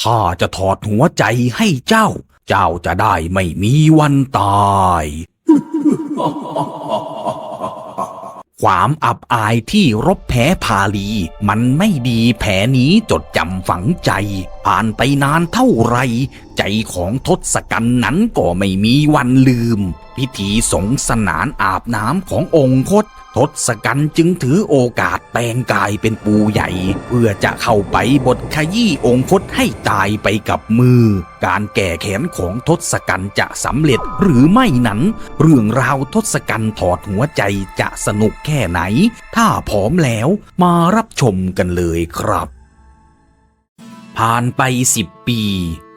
ข้าจะถอดหัวใจให้เจ้า เจ้าจะได้ไม่มีวันตาย ความอับอายที่รบแพ้พาลี มันไม่ดีแผลนี้จดจำฝังใจ ผ่านไปนานเท่าไร ใจของทศกัณฐ์นั้นก็ไม่มีวันลืม พิธีสงสนานอาบน้ำขององคตทศกัณฐ์จึงถือโอกาสแปลงกายเป็นปูใหญ่ เพื่อจะเข้าไปบทขยี้องคตให้ตายไปกับมือ การแก่แขนของทศกัณฐ์จะสำเร็จหรือไม่นั้น เรื่องราวทศกัณฐ์ถอดหัวใจจะสนุกแค่ไหน ถ้าพร้อมแล้วมารับชมกันเลยครับ ผ่านไปสิบปี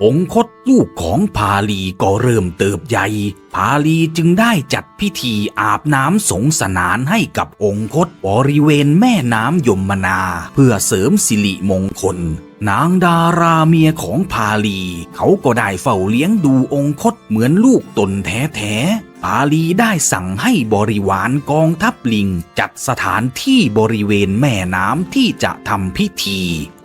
องคตลูกของพาลีก็เริ่มเติบใหญ่ พาลีจึงได้จัดพิธีอาบน้ำสงสนานให้กับองคตบริเวณแม่น้ำยมนา เพื่อเสริมสิริมงคล นางดาราเมียของพาลี เขาก็ได้เฝ้าเลี้ยงดูองคตเหมือนลูกตนแท้ๆพาลีได้สั่งให้บริวารกองทัพลิงจัดสถานที่บริเวณแม่น้ำที่จะทำพิธี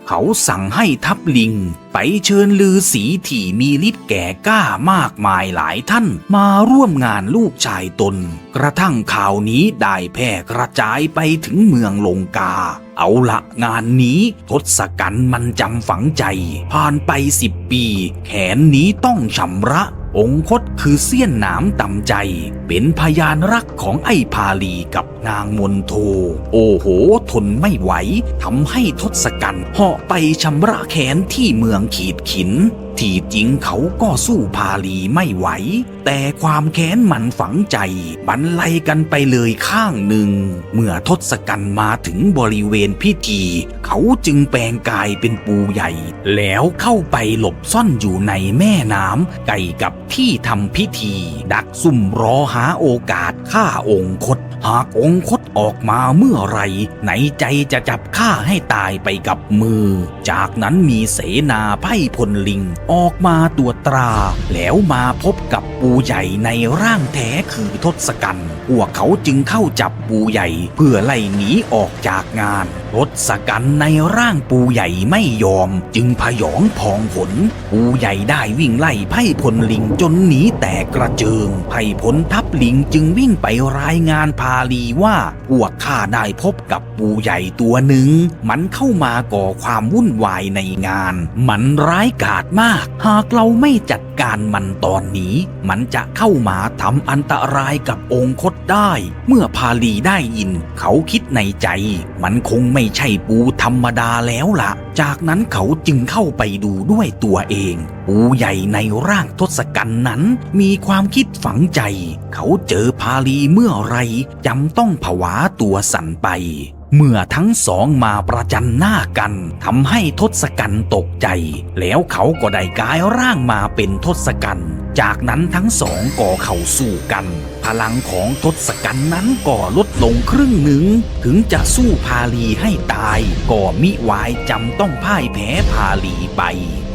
เขาสั่งให้ทัพลิงไปเชิญลือสีที่มีฤทธิ์แก่กล้ามากมายหลายท่านมาร่วมงานลูกชายตน กระทั่งข่าวนี้ได้แพร่กระจายไปถึงเมืองลงกา เอาละงานนี้ทศกัณฐ์มันจำฝังใจ ผ่านไปสิบปี แขนนี้ต้องชำระ องคตคือเสี้ยนหนามต่ำใจ เป็นพยานรักของไอ้พาลีกับนางมนโท โอ้โห ทนไม่ไหวทำให้ทศกัณฐ์เหาะไปชำระแขนที่เมืองขีดขิน ที่จริงเขาก็สู้พาลีไม่ไหว แต่ความแค้นมันฝังใจบรรลัยกันไปเลยข้างหนึ่ง เมื่อทศกัณฐ์มาถึงบริเวณพิธี เขาจึงแปลงกายเป็นปูใหญ่ แล้วเข้าไปหลบซ่อนอยู่ในแม่น้ำไก่กับที่ทำพิธี ดักซุ่มรอหาโอกาสฆ่าองคต หากองคตออกมาเมื่อไรไหนใจจะจับฆ่าให้ตายไปกับมือ จากนั้นมีเสนาไพ่พลลิงออกมาตรวจตรา แล้วมาพบกับปูใหญ่ในร่างแท้คือทศกัณฐ์พวกเขาจึงเข้าจับปูใหญ่เพื่อไล่หนีออกจากงาน ทศกัณฐ์ในร่างปูใหญ่ไม่ยอม จึงพยองพองขนปูใหญ่ได้วิ่งไล่ไพ่พลลิงจนหนีแตกกระเจิง ไพ่พลทัพลิงจึงวิ่งไปรายงานพาลีว่าพวกข้าได้พบกับปูใหญ่ตัวหนึ่ง มันเข้ามาก่อความวุ่นวายในงาน มันร้ายกาจมาก หากเราไม่จัดการมันตอนนี้ มันจะเข้ามาทำอันตรายกับองคตได้ เมื่อพาลีได้ยิน เขาคิดในใจ มันคงไม่ใช่ปูธรรมดาแล้วล่ะ จากนั้นเขาจึงเข้าไปดูด้วยตัวเอง ปูใหญ่ในร่างทศกัณฐ์นั้น มีความคิดฝังใจ เขาเจอพาลีเมื่อไรจำต้องผวาตัวสั่นไป เมื่อทั้งสองมาประจันหน้ากันทำให้ทศกัณฐ์ตกใจ แล้วเขาก็ได้กลายร่างมาเป็นทศกัณฐ์จากนั้นทั้งสองก็เข้าสู้กัน พลังของทศกัณฐ์นั้นก็ลดลงครึ่งหนึ่ง ถึงจะสู้พาลีให้ตาย ก็มิวายจำต้องพ่ายแพ้พาลีไป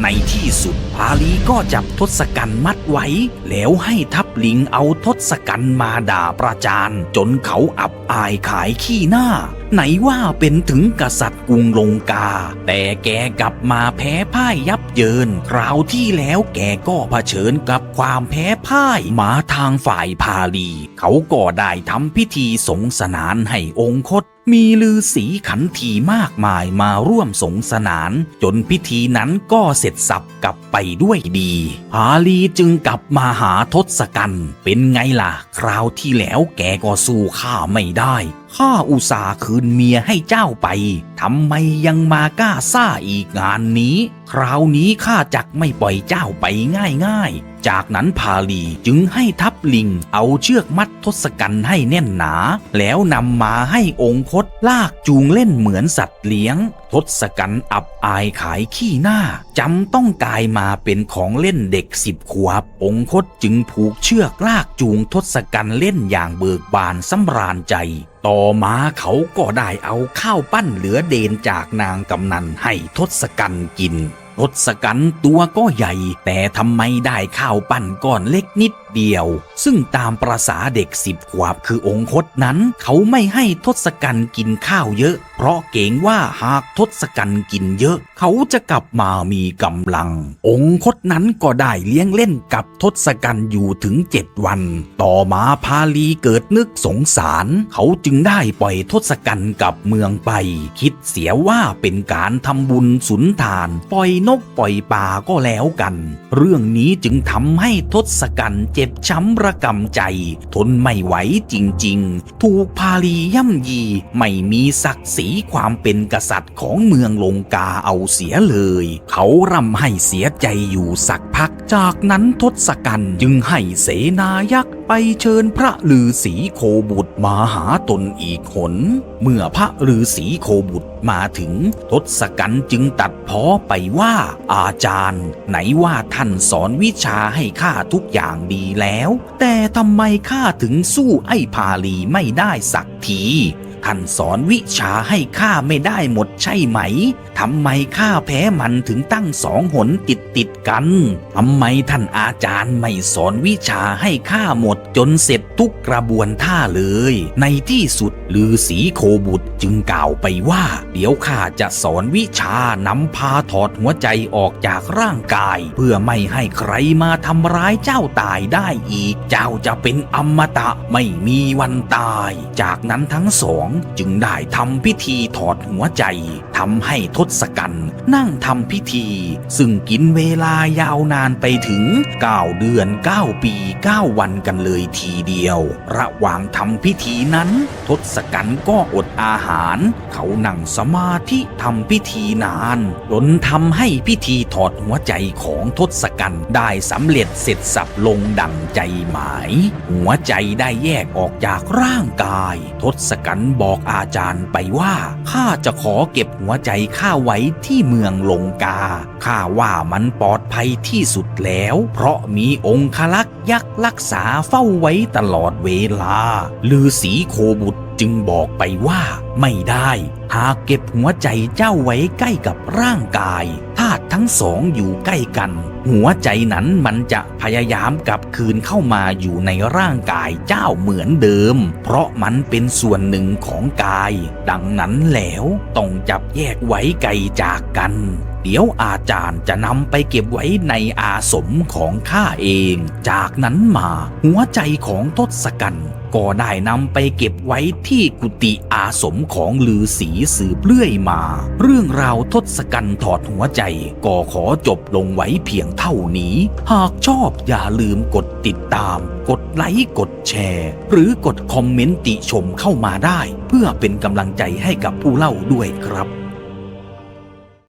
ในที่สุดพาลีก็จับทศกัณฐ์มัดไว้ แล้วให้ทัพลิงเอาทศกัณฐ์มาด่าประจาน จนเขาอับอายขายขี้หน้า ไหนว่าเป็นถึงกษัตริย์กรุงลงกา แต่แกกลับมาแพ้พ่ายยับเยิน คราวที่แล้วแกก็เผชิญกับความแพ้พ่ายมาทางฝ่ายพาลี เขาก็ได้ทำพิธีสงสนานให้องคตมีลือสีขันทีมากมายมาร่วมสงสนาน จนพิธีนั้นก็เสร็จสับกลับไปด้วยดีพาลีจึงกลับมาหาทศกัณฐ์เป็นไงล่ะ คราวที่แล้วแกก็สู้ข้าไม่ได้ข้าอุตส่าห์คืนเมียให้เจ้าไป ทำไมยังมากล้าซ่าอีกงานนี้ คราวนี้ข้าจักไม่ปล่อยเจ้าไปง่ายๆ จากนั้นพาลีจึงให้ทัพลิงเอาเชือกมัดทศกัณฐ์ให้แน่นหนา แล้วนำมาให้องคตลากจูงเล่นเหมือนสัตว์เลี้ยง ทศกัณฐ์อับอายขายขี้หน้าจำต้องกลายมาเป็นของเล่นเด็กสิบขวบ องคตจึงผูกเชือกลากจูงทศกัณฐ์เล่นอย่างเบิกบานสำราญใจ ต่อมาเขาก็ได้เอาข้าวปั้นเหลือเดนจากนางกำนันให้ทศกัณฐ์กินทศกัณฐ์ตัวก็ใหญ่ แต่ทำไมได้ข้าวปั้นก้อนเล็กนิด เดียว ซึ่งตามประษาเด็กสิบขวบคือองคตนั้น เขาไม่ให้ทศกัณฐ์กินข้าวเยอะ เพราะเกรงว่าหากทศกัณฐ์กินเยอะ เขาจะกลับมามีกำลัง องคตนั้นก็ได้เลี้ยงเล่นกับทศกัณฐ์อยู่ถึงเจ็ดวัน ต่อมาพาลีเกิดนึกสงสาร เขาจึงได้ปล่อยทศกัณฐ์กลับเมืองไป คิดเสียว่าเป็นการทำบุญสุนทาน ปล่อยนกปล่อยปลาก็แล้วกัน เรื่องนี้จึงทำให้ทศกัณฐ์เจ็บช้ำระกำใจ ทนไม่ไหวจริงๆ ถูกพาลีย่ำยีไม่มีศักดิ์ศรีความเป็นกษัตริย์ของเมืองลงกาเอาเสียเลย เขาร่ำให้เสียใจอยู่สักพัก จากนั้นทศกัณฐ์จึงให้เสนายักษ์ ไปเชิญพระฤาษีโคบุตรมาหาตนอีกหน เมื่อพระฤาษีโคบุตรมาถึงทศกัณฐ์จึงตัดพ้อไปว่า อาจารย์ ไหนว่าท่านสอนวิชาให้ข้าทุกอย่างดีแล้ว แต่ทำไมข้าถึงสู้ไอ้พาลีไม่ได้สักทีท่านสอนวิชาให้ข้าไม่ได้หมดใช่ไหม ทำไมข้าแพ้มันถึงตั้งสองหนติดติด กันทำไมท่านอาจารย์ไม่สอนวิชาให้ข้าหมดจนเสร็จทุกกระบวนท่าเลย ในที่สุดลือสีโคบุตรจึงกล่าวไปว่า เดี๋ยวข้าจะสอนวิชานำพาถอดหัวใจออกจากร่างกาย เพื่อไม่ให้ใครมาทำร้ายเจ้าตายได้อีก เจ้าจะเป็นอมตะไม่มีวันตาย จากนั้นทั้งสองจึงได้ทำพิธีถอดหัวใจทำให้ทศกัณฐ์นั่งทำพิธี ซึ่งกินเวลายาวนานไปถึง 9 เดือน 9 ปี 9 วันกันเลยทีเดียว ระหว่างทำพิธีนั้นทศกัณฐ์ก็อดอาหาร เขานั่งสมาธิทำพิธีนานจนทำให้พิธีถอดหัวใจของทศกัณฐ์ได้สำเร็จเสร็จสับลงดังใจหมาย หัวใจได้แยกออกจากร่างกาย ทศกัณฐ์บอกอาจารย์ไปว่าข้าจะขอเก็บหัวใจข้าไว้ที่เมืองลงกาข้าว่ามันปลอดภัยที่สุดแล้ว เพราะมีองคลักษ์ยักษ์รักษาเฝ้าไว้ตลอดเวลาลือสีโคบุตรจึงบอกไปว่าไม่ได้ หากเก็บหัวใจเจ้าไว้ใกล้กับร่างกายธาตุทั้งสองอยู่ใกล้กัน หัวใจนั้นมันจะพยายามกลับคืนเข้ามาอยู่ในร่างกายเจ้าเหมือนเดิม เพราะมันเป็นส่วนหนึ่งของกาย ดังนั้นแล้วต้องจับแยกไว้ไกลจากกัน เดี๋ยวอาจารย์จะนำไปเก็บไว้ในอาสมของข้าเอง จากนั้นมาหัวใจของทศกัณฐ์ก็ได้นำไปเก็บไว้ที่กุฏิอาสมของลือสีสืบเลื่อยมา เรื่องราวทศกัณฐ์ถอดหัวใจ ก็ขอจบลงไว้เพียงเท่านี้ หากชอบอย่าลืมกดติดตาม กดไลค์กดแชร์ หรือกดคอมเมนต์ติชมเข้ามาได้ เพื่อเป็นกำลังใจให้กับผู้เล่าด้วยครับ